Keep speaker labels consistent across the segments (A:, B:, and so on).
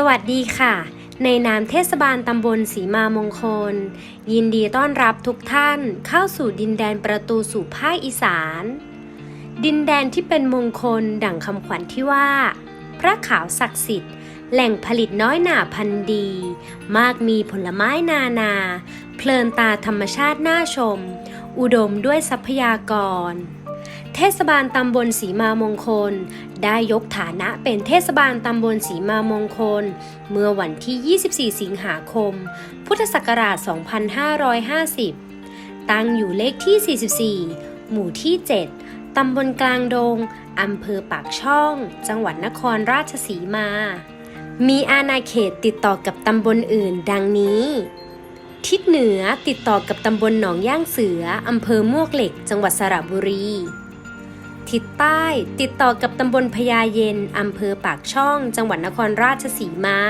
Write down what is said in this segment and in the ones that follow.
A: สวัสดีค่ะ ในนามเทศบาลตำบลสีมามงคล ยินดีต้อนรับทุกท่านเข้าสู่ดินแดนประตูสู่ภาคอีสาน ดินแดนที่เป็นมงคลดั่งคำขวัญที่ว่า พระขาวศักดิ์สิทธิ์ แหล่งผลิตน้อยหนาพันดี มากมีผลไม้นานา เพลินตาธรรมชาติน่าชม อุดมด้วยทรัพยากร เทศบาลตำบลสีมามงคล ได้ยกฐานะเป็นเทศบาลตำบลสีมามงคล เมื่อวันที่ 24 สิงหาคม พุทธศักราช 2550 ตั้งอยู่เลขที่ 44 หมู่ที่ 7 ตำบลกลางดง อำเภอปากช่อง จังหวัดนครราชสีมา มีอาณาเขตติดต่อกับตำบลอื่นดังนี้ทิศเหนือติดต่อกับตำบลหนองย่างเสือ อำเภอมวกเหล็ก จังหวัดสระบุรี ทิศใต้ ติดต่อกับตำบลพญาเย็น อำเภอปากช่อง จังหวัดนครราชสีมา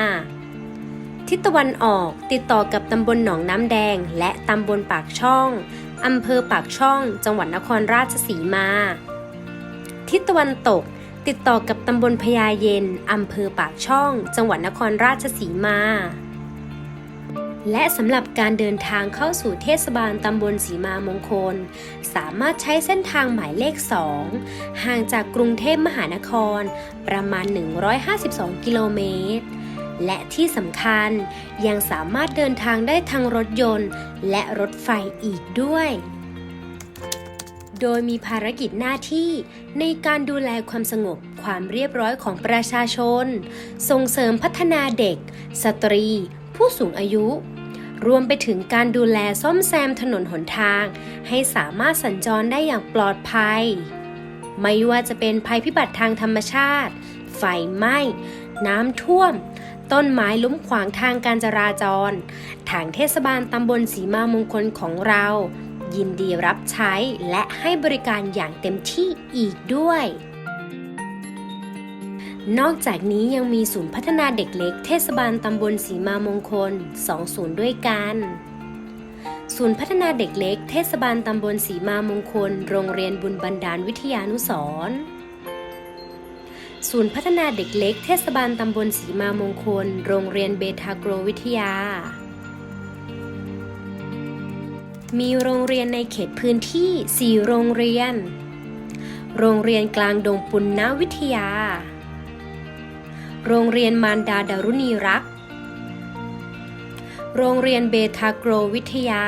A: ทิศตะวันออกติดต่อกับตำบลหนองน้ำแดง และตำบลปากช่อง อำเภอปากช่อง จังหวัดนครราชสีมา ทิศตะวันตกติดต่อกับตำบลพญาเย็น อำเภอปากช่อง จังหวัดนครราชสีมา และสำหรับการเดินทางเข้าสู่เทศบาลตำบลสีมามงคล สามารถใช้เส้นทางหมายเลข 2 ห่างจากกรุงเทพมหานคร ประมาณ 152 กิโลเมตร และที่สำคัญยังสามารถเดินทางได้ทางรถยนต์ และรถไฟอีกด้วย โดยมีภารกิจหน้าที่ในการดูแลความสงบความเรียบร้อยของประชาชน ส่งเสริมพัฒนาเด็ก สตรีผู้สูงอายุ รวมไปถึงการดูแลซ่อมแซมถนนหนทาง ให้สามารถสัญจรได้อย่างปลอดภัย ไม่ว่าจะเป็นภัยพิบัติทางธรรมชาติ ไฟไหม้ น้ำท่วม ต้นไม้ล้มขวางทางการจราจร ทางเทศบาลตำบลสีมามงคลของเรา ยินดีรับใช้และให้บริการอย่างเต็มที่อีกด้วย นอกจากนี้ยังมีศูนย์พัฒนาเด็กเล็กเทศบาลตำบลสีมามงคล2ศูนย์ด้วยกัน ศูนย์พัฒนาเด็กเล็กเทศบาลตำบลสีมามงคล โรงเรียนบุญบันดาลวิทยานุสรศูนย์พัฒนาเด็กเล็กเทศบาลตำบลสีมามงคล โรงเรียนเบทาโกรวิทยา มีโรงเรียนในเขตพื้นที่ 4 โรงเรียน โรงเรียนกลางดงปุณณวิทยา โรงเรียนมารดาดารุณีรัก โรงเรียนเบทาโกรวิทยา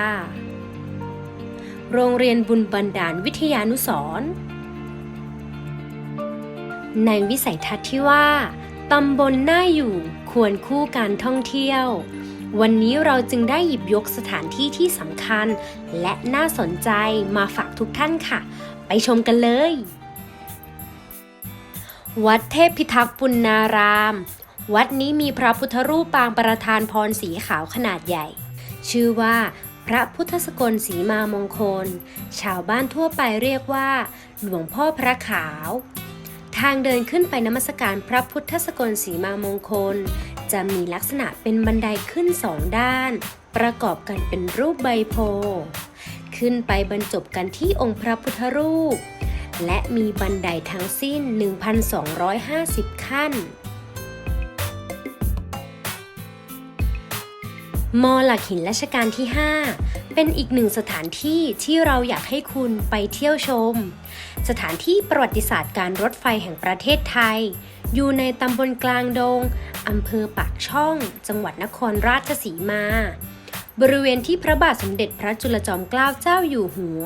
A: โรงเรียนบุญบันดาลวิทยานุสรในวิสัยทัศน์ที่ว่าตำบลน่าอยู่ควรคู่การท่องเที่ยว วันนี้เราจึงได้หยิบยกสถานที่ที่สำคัญ และน่าสนใจมาฝากทุกท่านค่ะ ไปชมกันเลย วัดเทพพิทักษ์ปุณณาราม วัดนี้มีพระพุทธรูปปางประธานพรสีขาวขนาดใหญ่ ชื่อว่าพระพุทธสกลสีมามงคล ชาวบ้านทั่วไปเรียกว่า หลวงพ่อพระขาว ทางเดินขึ้นไปนมัสการพระพุทธสกลสีมามงคล จะมีลักษณะเป็นบันไดขึ้นสองด้าน ประกอบกันเป็นรูปใบโพ ขึ้นไปบรรจบกันที่องค์พระพุทธรูป และมีบันไดทั้งสิ้น 1,250 ขั้น มอหลักหินรัชกาลที่ 5 เป็นอีกหนึ่งสถานที่ที่เราอยากให้คุณไปเที่ยวชม สถานที่ประวัติศาสตร์การรถไฟแห่งประเทศไทย อยู่ในตำบลกลางดงอำเภอปากช่อง จังหวัดนครราชสีมา บริเวณที่พระบาทสมเด็จพระจุลจอมเกล้าเจ้าอยู่หัว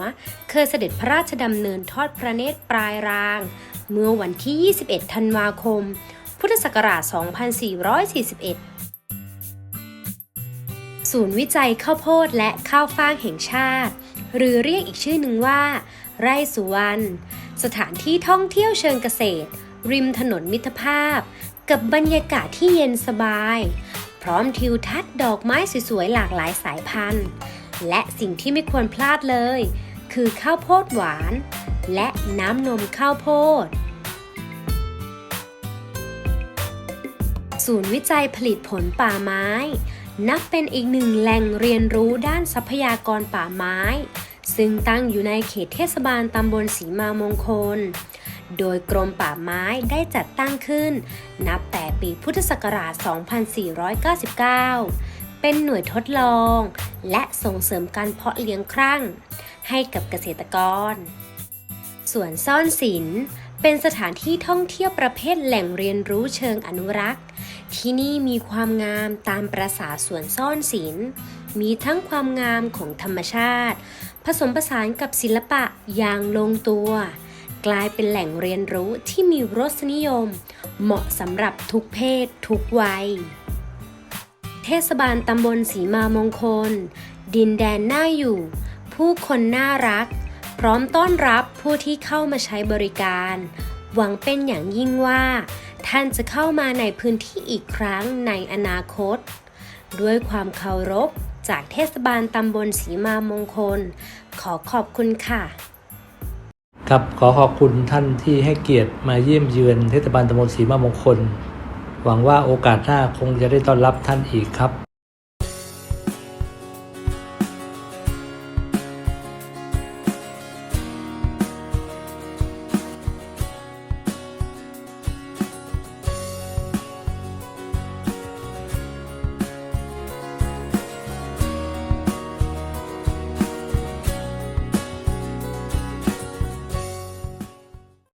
A: เคยเสด็จพระราชดำเนินทอดพระเนตรปลายราง เมื่อวันที่ 21 ธันวาคม พุทธศักราช 2441 ศูนย์วิจัยข้าวโพดและข้าวฟ่างแห่งชาติ หรือเรียกอีกชื่อหนึ่งว่า ไร่สุวรรณ สถานที่ท่องเที่ยวเชิงเกษตร ริมถนนมิตรภาพ กับบรรยากาศที่เย็นสบาย พร้อมทิวทัศน์ดอกไม้สวยๆหลากหลายสายพันธุ์ และสิ่งที่ไม่ควรพลาดเลย คือข้าวโพดหวาน และน้ำนมข้าวโพด ศูนย์วิจัยผลิตผลป่าไม้ นับเป็นอีกหนึ่งแหล่งเรียนรู้ด้านทรัพยากรป่าไม้ ซึ่งตั้งอยู่ในเขตเทศบาลตำบลสีมามงคล โดยกรมป่าไม้ได้จัดตั้งขึ้น นับแต่ปีพุทธศักราช 2499 เป็นหน่วยทดลอง และส่งเสริมการเพาะเลี้ยงครั่ง ให้กับเกษตรกร สวนซ่อนศิลป์เป็นสถานที่ท่องเที่ยวประเภทแหล่งเรียนรู้เชิงอนุรักษ์ ที่นี่มีความงามตามประษาสวนซ่อนศิลป์ มีทั้งความงามของธรรมชาติ ผสมผสานกับศิลปะอย่างลงตัว กลายเป็นแหล่งเรียนรู้ที่มีรสนิยม เหมาะสำหรับทุกเพศทุกวัย เทศบาลตำบลสีมามงคล ดินแดนน่าอยู่ ผู้คนน่ารัก พร้อมต้อนรับผู้ที่เข้ามาใช้บริการ หวังเป็นอย่างยิ่งว่า ท่านจะเข้ามาในพื้นที่อีกครั้งในอนาคต ด้วยความเคารพจากเทศบาลตำบลสีมามงคล ขอขอบคุณค่ะ
B: ครับขอขอบคุณท่านที่ให้เกียรติมาเยี่ยมเยือนเทศบาลตำบลศรีมามงคล หวังว่าโอกาสหน้าคงจะได้ต้อนรับท่านอีกครับ